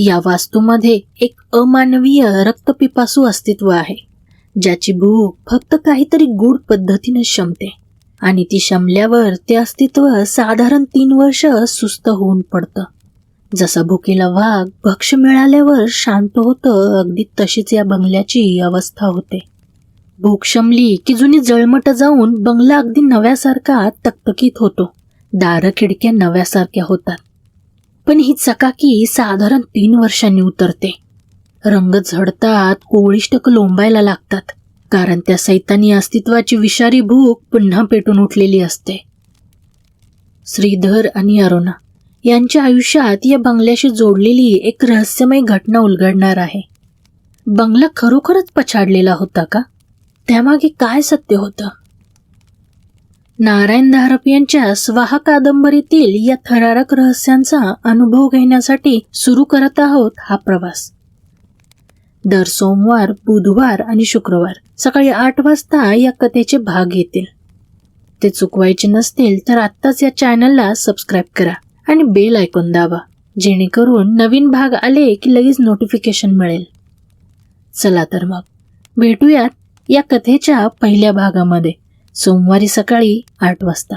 या वास्तूमध्ये एक अमानवीय रक्तपिपासू अस्तित्व आहे ज्याची भूक फक्त काहीतरी गूढ पद्धतीने शमते आणि ती शमल्यावर ते अस्तित्व साधारण तीन वर्ष सुस्त होऊन पडतं. जसा भुकेला वाघ भक्ष मिळाल्यावर शांत होतं अगदी तशीच या बंगल्याची अवस्था होते. भूक शमली की जुनी जळमट जाऊन बंगला अगदी नव्यासारखा तकतकीत होतो. दार खिडक्या नव्यासारख्या होतात. पण ही चकाकी साधारण तीन वर्षांनी उतरते. रंग झडतात कोळिष्टक लोंबायला लागतात कारण त्या सैतानी अस्तित्वाची विषारी भूक पुन्हा पेटून उठलेली असते. श्रीधर आणि अरुणा यांच्या आयुष्यात या बंगल्याशी जोडलेली एक रहस्यमय घटना उलगडणार आहे. बंगला खरोखरच पछाडलेला होता का? त्यामागे काय सत्य होतं? नारायण धारप यांच्या स्वाहा कादंबरीतील या थरारक रहस्यांचा अनुभव घेण्यासाठी सुरू करत आहोत हा प्रवास. दर सोमवार बुधवार आणि शुक्रवार सकाळी आठ वाजता या कथेचे भाग येतील ते चुकवायचे नसतील तर आत्ताच या चॅनलला सबस्क्राईब करा आणि बेल ऐकून दाबा जेणेकरून नवीन भाग आले की लगेच नोटिफिकेशन मिळेल. चला तर मग भेटूयात या कथेच्या पहिल्या भागामध्ये. सोमवारी सकाळी आठ वाजता.